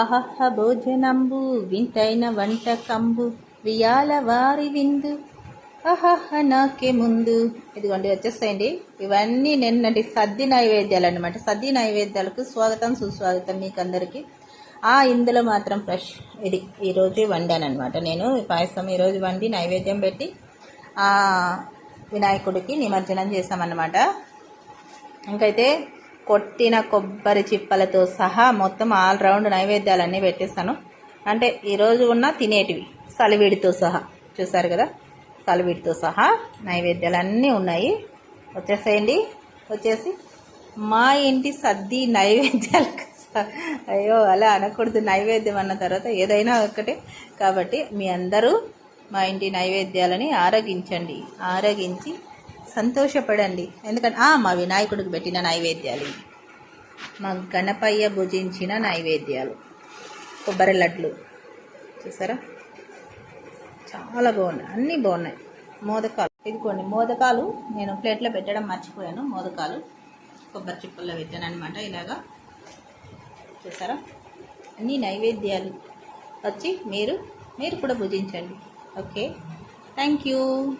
అహహ భోజనంబు వింతైన వంటకంబు వియాల వారి విందు. అహహ నాకే ముందు. ఇదిగోండి వచ్చేస్తాయండి ఇవన్నీ నిన్నటి సద్ది నైవేద్యాలు అనమాట సద్ది నైవేద్యాలకు స్వాగతం సుస్వాగతం మీకు అందరికీ ఆ ఇందులో మాత్రం ఫ్రెష్ ఇది. ఈరోజు వండాను అనమాట నేను ఈ పాయసం ఈరోజు వండి నైవేద్యం పెట్టి ఆ వినాయకుడికి నిమజ్జనం చేసామన్నమాట ఇంకైతే కొట్టిన కొబ్బరి చిప్పలతో సహా మొత్తం ఆల్ రౌండ్ నైవేద్యాలన్నీ పెట్టేస్తాను. అంటే ఈరోజు ఉన్న తినేటివి సలివిడితో సహా. చూసారు కదా? సలివిడితో సహా నైవేద్యాలన్నీ ఉన్నాయి. వచ్చేసేయండి. వచ్చేసి మా ఇంటి సద్ది నైవేద్యాలు అయ్యో అలా అనకూడదు. నైవేద్యం అన్న తర్వాత ఏదైనా ఒకటే కాబట్టి మీ అందరూ మా ఇంటి నైవేద్యాలని ఆరగించండి. ఆరగించి సంతోషపడండి. ఎందుకంటే ఆ, మా వినాయకుడికి పెట్టిన నైవేద్యాలు మా గణపయ్య భుజించిన నైవేద్యాలు. కొబ్బరి లడ్లు. చూసారా? చాలా బాగున్నాయి. అన్నీ బాగున్నాయి. మోదకాలు. ఇదిగోండి మోదకాలు నేను ప్లేట్లో పెట్టడం మర్చిపోయాను. మోదకాలు. కొబ్బరి చిప్పల్లో పెట్టాను అనమాట ఇలాగా. చూసారా? అన్ని నైవేద్యాలు. వచ్చి మీరు మీరు కూడా భుజించండి. ఓకే. Thank you.